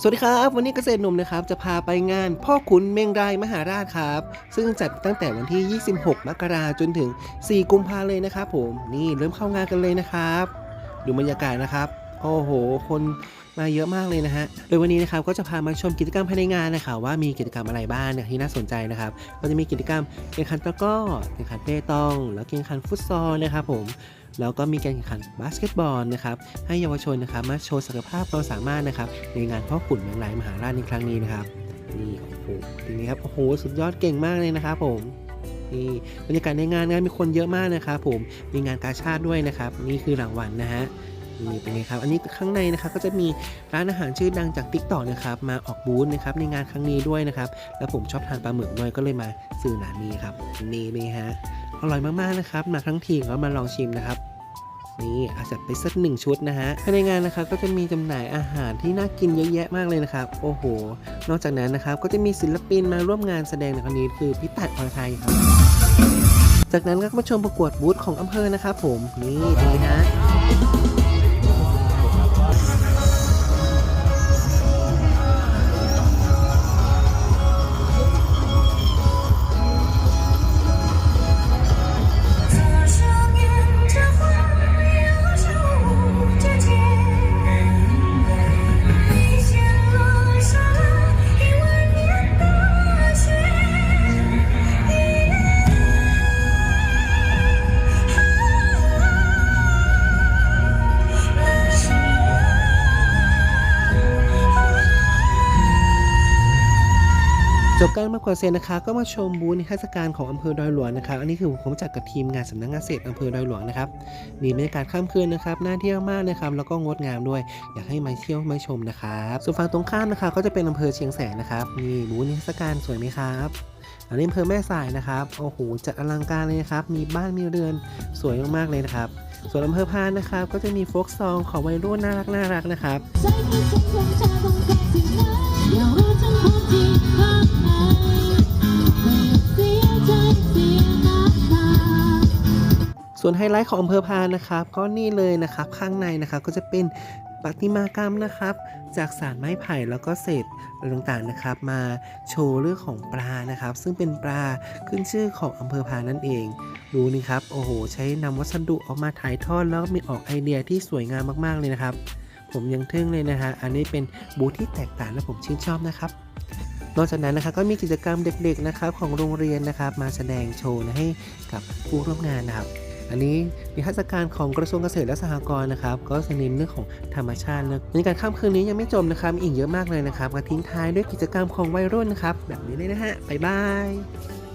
สวัสดีครับ วันนี้เกษตรหนุ่มนะครับจะพาไปงานพ่อขุนเมงรายมหาราชครับ ซึ่งจัดตั้งแต่วันที่ 26 มกราจนถึง 4 กุมภาเลยนะครับผมนี่เริ่มเข้างานกันเลยนะครับ ดูบรรยากาศนะครับ โอ้โห คนมาเยอะมากเลยนะฮะ โดยวันนี้นะครับก็จะพามาชมกิจกรรมภายในงานนะครับว่ามีกิจกรรมอะไรบ้างที่น่าสนใจนะครับก็จะมีกิจกรรมแข่งขันตะก้อแข่งขันเปตอง แล้วแข่งขันฟุตซอลนะครับผม แล้วก็มีการแข่งขันบาสเกตบอลนะครับให้เยาวชนนะครับมาโชว์ศักยภาพความสามารถนะครับในงานพ่อขุนเมืองไรมหาราชในครั้งนี้นะครับนี่โอ้โหทีนี้ครับโอ้โหสุดยอดเก่งมากเลยนะครับผมนี่บรรยากาศในงานงานมีคนเยอะมากนะครับผมมีงานกาชาติด้วยนะครับ นี่คือรางวัลนะฮะนี่เป็นไงครับ อันนี้ข้างในนะครับก็จะมีร้านอาหารชื่อดังจากทิกตอกนะครับมาออกบูธนะครับในงานครั้งนี้ด้วยนะครับ แล้วผมชอบทานปลาหมึกด้วยก็เลยมาซื้อร้านนี้ครับนี่เป็นไงฮะ อร่อยมากๆนะครับ มาทั้งทีก็มาลองชิมนะครับนี่อาจจะไปสักหนึ่งชุดนะฮะภายในงานนะครับก็จะมีจำหน่ายอาหารที่น่ากินเยอะแยะมากเลยนะครับ โอ้โห นอกจากนั้นนะครับก็จะมีศิลปินมาร่วมงานแสดงในครั้งนี้คือพี่ตัดอรไทยครับ จากนั้นก็มาชมประกวดบูธของอำเภอนะครับผมนี่ดีนะ จบการประกวดเสร็จนะคะ ก็มาชมบูธนิทรรศการของอำเภอดอยหลวงนะครับอันนี้คือผมจัดกับทีมงานสำนักงานเกษตรอำเภอดอยหลวงนะครับมีบรรยากาศค่ำคืนนะครับน่าเที่ยวมากนะครับแล้วก็งดงามด้วย อยากให้มาเที่ยวมาชมนะครับส่วนฝั่งตรงข้ามนะคะ ก็จะเป็นอำเภอเชียงแสนนะครับมีบูธนิทรรศการสวยไหมครับอันนี้อำเภอแม่สายนะครับโอ้โหจัดอลังการเลยครับมีบ้านมีเรือนสวยมากๆเลยนะครับส่วนอำเภอพานนะครับ ก็จะมีโฟกซองของวัยรุ่นน่ารักน่ารักนะครับ ส่วนไฮไลท์ของอำเภอพานนะครับก็นี่เลยนะครับข้างในนะครับก็จะเป็นประติมากรรมนะครับ จากสารไม้ไผ่แล้วก็เศษต่างๆนะครับ มาโชว์เรื่องของปลานะครับ ซึ่งเป็นปลาขึ้นชื่อของอำเภอพานนั่นเอง ดูนี่ครับโอ้โห ใช้นำวัสดุออกมาถ่ายทอดแล้วมีออกไอเดียที่สวยงามมากๆเลยนะครับ ผมยังทึ่งเลยนะฮะอันนี้เป็นบูธที่แตกต่างและผมชื่นชอบนะครับนอกจากนั้นนะครับก็มีกิจกรรมเด็กๆนะครับของโรงเรียนนะครับ มาแสดงโชว์ให้กับผู้ร่วมงานนะครับ อันนี้นิทรรศการของกระทรวงเกษตรและสหกรณ์นะครับก็จะเน้นเรื่องของธรรมชาติแล้วในการค่ำคืนนี้ยังไม่จบนะครับมีอีกเยอะมากเลยนะครับมาทิ้งท้ายด้วยกิจกรรมของวัยรุ่นนะครับแบบนี้เลยนะฮะบ๊ายบาย